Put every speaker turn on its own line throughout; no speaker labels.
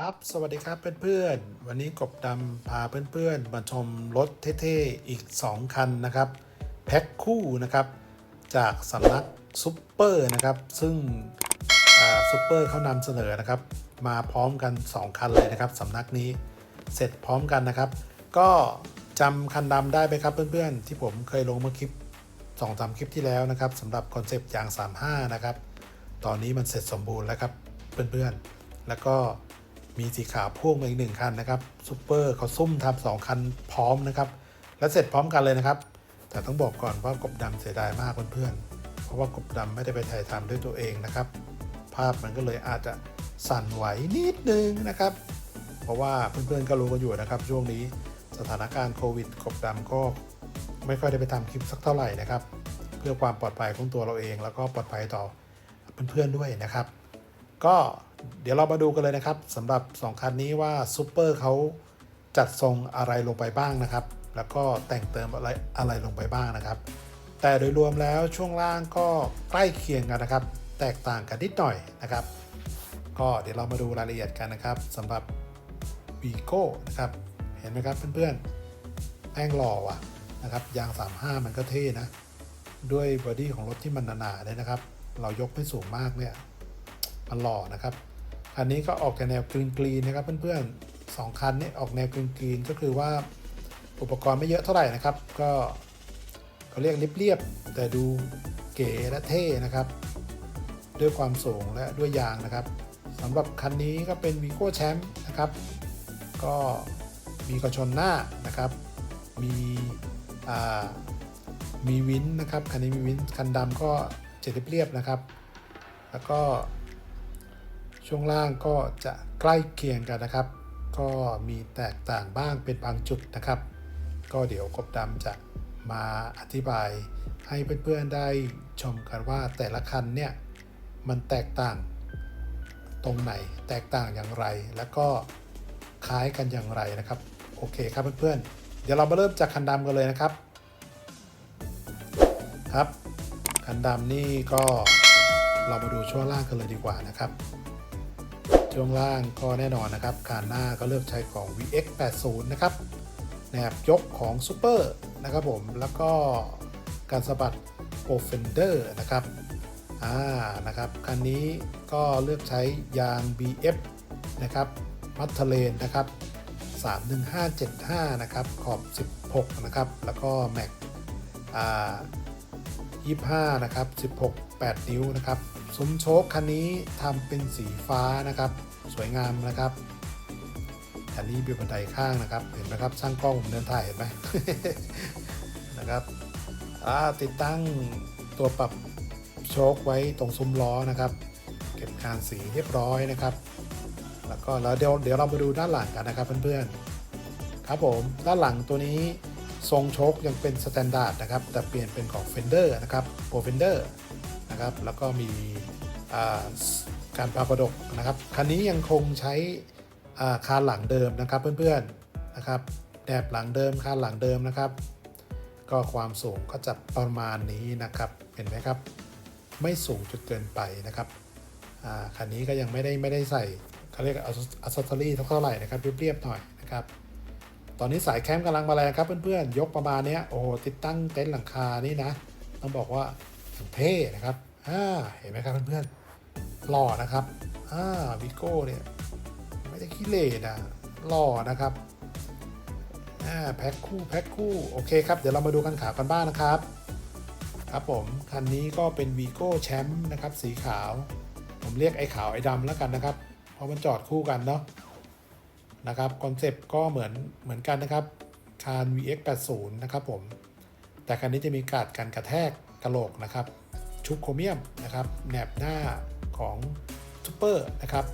ครับ สวัสดีครับเพื่อนๆ วันนี้กบดำพาเพื่อนๆ มาชมรถเท่ๆ อีก 2 คันนะครับ แพ็คคู่นะครับ จากสำนักซุปเปอร์นะครับ ซึ่งซุปเปอร์เขานำเสนอนะครับ มาพร้อมกัน 2 คันเลยนะครับสำนักนี้เสร็จพร้อมกันนะครับ ก็จำคันดำได้ไหมครับเพื่อนๆ ที่ผมเคยลงเมื่อคลิป2อสคลิปที่แล้วนะครับสำหรับคอนเซปต์ยาง 35 นะครับ ตอนนี้มันเสร็จสมบูรณ์แล้วครับเพื่อนๆ แล้วก็ มีสีขาวพ่วงมาอีกหนึ่งคันนะครับซูเปอร์เขาซุ่มทำสองคันพร้อมนะครับ และเสร็จพร้อมกันเลยนะครับ แต่ต้องบอกก่อนว่ากบดำเสียดายมากเพื่อนๆเพราะว่ากบดำไม่ได้ไปถ่ายทำด้วยตัวเองนะครับ ภาพมันก็เลยอาจจะสั่นไหวนิดนึงนะครับ เพราะว่าเพื่อนๆก็รู้กันอยู่นะครับ ช่วงนี้สถานการณ์โควิดกบดำก็ไม่ค่อยได้ไปทำคลิปสักเท่าไหร่นะครับ เพื่อความปลอดภัยของตัวเราเอง แล้วก็ปลอดภัยต่อเพื่อนๆด้วยนะครับ ก็ เดี๋ยวเรามาดูกันเลยนะครับสำหรับ 2 คันนี้ว่าซูเปอร์เขาจัดทรงอะไรลงไปบ้างนะครับ แล้วก็แต่งเติมอะไรอะไรลงไปบ้างนะครับ แต่โดยรวมแล้วช่วงล่างก็ใกล้เคียงกันนะครับ แตกต่างกันนิดหน่อยนะครับ ก็เดี๋ยวเรามาดูรายละเอียดกันนะครับสำหรับ v ีโก้นะครับ เห็นไหมครับเพื่อนๆแป้งหล่อว่ะนะครับยาง 35 มันก็เท่นะ ด้วยบอดี้ของรถที่มันหนาๆเลยนะครับ เรายกไม่สูงมากเนี่ยมันหล่อนะครับ คันนี้ก็ออกแนวกรีนกรีนนะครับเพื่อนๆสองคันนี้ออกแนวกรีนกรีนก็คือว่าอุปกรณ์ไม่เยอะเท่าไหร่นะครับ ก็เขาเรียกเรียบๆแต่ดูเก๋และเท่นะครับ ด้วยความสูงและด้วยยางนะครับสำหรับคันนี้ก็เป็น v ีโก้แชมป์นะครับ ก็มีกระชนหน้านะครับ มีมีวินนะครับคันนี้มีวินคันดำก็เจ็ดเรียบๆนะครับ แล้วก็ ช่วงล่างก็จะใกล้เคียงกันนะครับ ก็มีแตกต่างบ้างเป็นบางจุดนะครับ ก็เดี๋ยวกบดำจะมาอธิบายให้เพื่อนๆได้ชมกันว่าแต่ละคันเนี่ยมันแตกต่างตรงไหนแตกต่างอย่างไร แล้วก็คล้ายกันอย่างไรนะครับ โอเคครับเพื่อนๆเดี๋ยวเรามาเริ่มจากคันดำกันเลยนะครับครับคันดำนี่ก็เรามาดูช่วงล่างกันเลยดีกว่านะครับ ช่วงล่างก็แน่นอนนะครับคานหน้าก็เลือกใช้ของ VX 80นะครับแนบยกของ Super นะครับผมแล้วก็การสะบัด Pro Fender นะครับอ่านะครับคันนี้ก็เลือกใช้ยาง BF นะครับมัทเทเลนนะครับ31575 นะครับ ขอบ 16 นะครับ แล้วก็แม็กอ่า25 นะครับ 16 8 นิ้วนะครับ ซุ้มโชคคันนี้ทำเป็นสีฟ้านะครับ สวยงามนะครับคันนี้มีบันไดข้างนะครับ เห็นไหมครับช่างกล้องผมเดินถ่ายเห็นไหมนะครับติดตั้งตัวปรับโชคไว้ตรงซุ้มล้อนะครับ เก็บการสีเรียบร้อยนะครับ แล้วก็แล้วเดี๋ยวเดี๋ยวเรามาดูด้านหลังกันนะครับเพื่อนๆครับผมด้านหลังตัวนี้ทรงโชคยังเป็นสแตนดาร์ดนะครับ แต่เปลี่ยนเป็นของ Fender นะครับโปร Fender นะครับ แล้วก็มีอ่าการปาประดกนะครับ คันนี้ยังคงใช้คานหลังเดิมนะครับเพื่อนๆนะครับแนบหลังเดิมคานหลังเดิมนะครับ ก็ความสูงก็จะประมาณนี้นะครับ เห็นไหมครับ ไม่สูงจนเกินไปนะครับคันนี้ก็ยังไม่ได้ไม่ได้ใส่เขาเรียกอัซเซอรี่เท่าไหร่นะครับเรียบๆหน่อยนะครับ ตอนนี้สายแคมป์กำลังมาแรงครับเพื่อนๆ ยกประมาณนี้โอ้โหติดตั้งเต็นท์หลังคานี่นะ ต้องบอกว่าอย่เท่นะครับ อ่าเห็นไหมครับเพื่อนๆหล่อนะครับอ่าวิโก้เนี่ยไม่ได้ขี้เหร่นะหล่อนะครับอ่าแพ็คคู่แพ็คคู่โอเคครับ เดี๋ยวเรามาดูกันขากันบ้างนะครับ ครับผมคันนี้ก็เป็นวีโก้แชมป์นะครับสีขาว ผมเรียกไอ้ขาวไอ้ดำแล้วกันนะครับเพราะมันจอดคู่กันเนาะนะครับคอนเซปต์ก็เหมือนเหมือนกันนะครับคาน VX 80 นะครับผมแต่คันนี้จะมีกาดกันกระแทกกระโหลกนะครับ ชุบโครเมียมนะครับแหนบหน้าของซูเปอร์นะครับ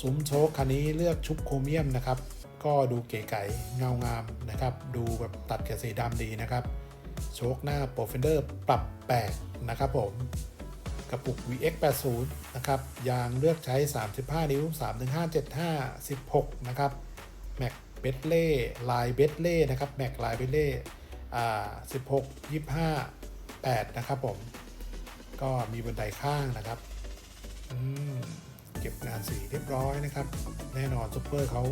ซุ้มโชคคันนี้เลือกชุบโครเมียมนะครับ ก็ดูเก๋ไก๋เงางามนะครับ ดูแบบตัดกับสีดำดีนะครับ โชคหน้าโปรเฟนเดอร์ปรับแปลกนะครับผมกระปุก VX 80 นะครับยางเลือกใช้ 35 นิ้ว31575 16 นะครับแม็กเบตเล่ลายเบตเล่นะครับแม็กลายเบตเล่อ่า16 25 8 นะครับผม ก็มีบันไดข้างนะครับเก็บงานสีเรียบร้อยนะครับ แน่นอนซุปเปอร์เขา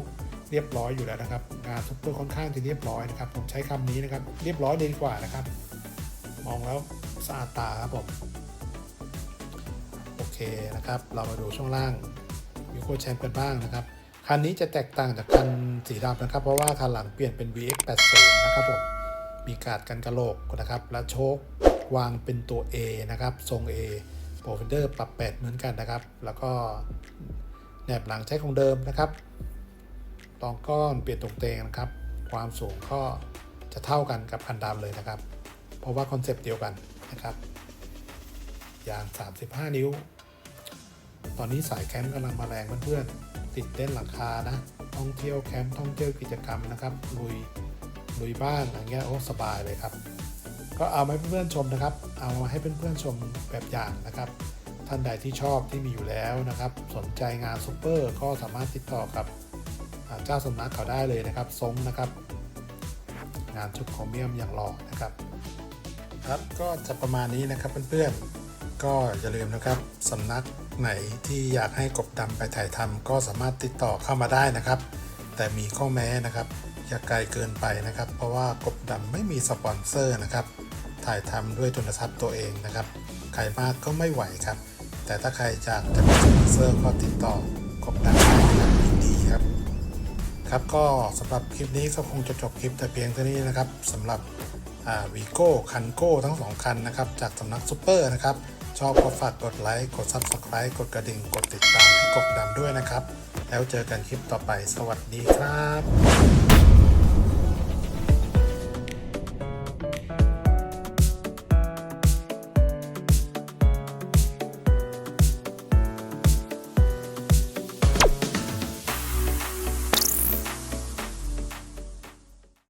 เรียบร้อยอยู่แล้วนะครับ งานซุปเปอร์ค่อนข้างจะเรียบร้อยนะครับ ผมใช้คำนี้นะครับ เรียบร้อยดีกว่านะครับ มองแล้วสะอาดตาครับผมโอเคนะครับ เรามาดูช่วงล่างวิโก้แชมป์กันบ้างนะครับคันนี้จะแตกต่างจากคันสีดำนะครับ เพราะว่าคันหลังเปลี่ยนเป็น VX 80 นะครับผมมีการดกันกระโหลกนะครับ และโชค วางเป็นตัว A นะครับ ทรง A โปรเฟนเดอร์ปรับ 8 เหมือนกันนะครับ แล้วก็แหนบหลังใช้ของเดิมนะครับตองก้อนเปลี่ยนตรงเตงนะครับ ความสูงก็จะเท่ากันกับคันดำเลยนะครับ เพราะว่าคอนเซปต์เดียวกันนะครับยาง 35 นิ้ว ตอนนี้สายแคมป์กำลังมาแรงเพื่อนๆติดเต้นหลังคานะ ท่องเที่ยวแคมป์ท่องเที่ยวกิจกรรมนะครับลุยลุยบ้านอย่างเงี้ยโอ้สบายเลยครับ ก็เอามาให้เพื่อนๆชมนะครับ เอามาให้เพื่อนๆชมแบบอย่างนะครับ ท่านใดที่ชอบที่มีอยู่แล้วนะครับ สนใจงานซูเปอร์ก็สามารถติดต่อกับเจ้าสำนักเขาได้เลยนะครับทรงนะครับ งานชุดโครเมียมอย่างหล่อนะครับ ครับก็จะประมาณนี้นะครับเพื่อนๆก็อย่าลืมนะครับสำนักไหนที่อยากให้กบดำไปถ่ายทำก็สามารถติดต่อเข้ามาได้นะครับ แต่มีข้อแม้นะครับอย่าไกลเกินไปนะครับ เพราะว่ากบดำไม่มีสปอนเซอร์นะครับ ถ่ายทำด้วยทุนทรัพย์ตัวเองนะครับใครมากก็ไม่ไหวครับ แต่ถ้าใครอยากจะมีสปอนเซอร์ก็ติดต่อกบดำได้นะครับยินดีครับ ครับก็สำหรับคลิปนี้ก็คงจะจบคลิปแต่เพียงเท่านี้นะครับสำหรับวีโก้คันโก้ทั้งสองคันนะครับ จากสำนักซูเปอร์นะครับ ชอบก็ฝากกดไลค์กด Subscribe กดกระดิ่งกดติดตามให้กบดำด้วยนะครับ แล้วเจอกันคลิปต่อไปสวัสดีครับ